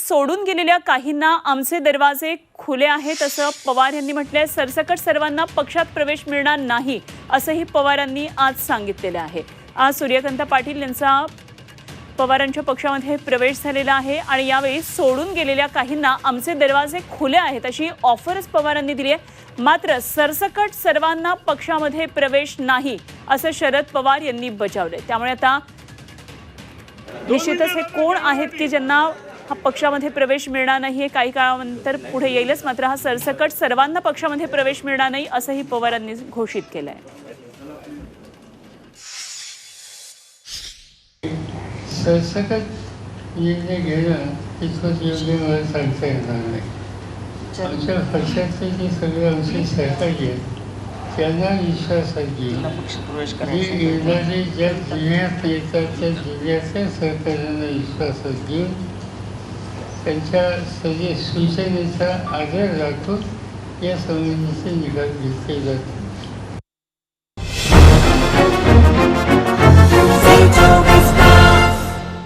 सोडून गेलेल्या काहींना आमचे दरवाजे खुले आहेत असं पवार यांनी म्हटलंय. सरसकट सर्वांना पक्षात प्रवेश मिळणार नाही असंही पवारांनी आज सांगितलेलं आहे. आज सूर्यकांत पाटील यांचा पवारांच्या पक्षामध्ये प्रवेश झालेला आहे आणि यावेळी सोडून गेलेल्या काहींना आमचे दरवाजे खुले आहेत अशी ऑफरच पवारांनी दिली आहे. मात्र सरसकट सर्वांना पक्षामध्ये प्रवेश नाही असं शरद पवार यांनी बजावलंय. त्यामुळे आता निश्चितच हे कोण आहेत की ज्यांना हा पक्षामध्ये प्रवेश मिळणार नाही हे काही काळानंतर पुढे येईलच. मात्र हा सरसकट सर्वांना पक्षामध्ये प्रवेश मिळणार नाही असंही पवारांनी घोषित केलं आहे सरसकट निर्णय घेणं इतकंच योग्य मला सांगता येणार नाही. आमच्या पक्षातले जे सगळे आमचे सहकारी आहेत त्यांना पक्ष प्रवेश जे येणारे ज्या जिल्ह्यात येतात त्या जिल्ह्यातल्या सहकार्यांना विश्वासात घेऊन त्यांच्या सजे सूचनेचा आदर राखून या संबंधीचे निकाल घेतले जाते.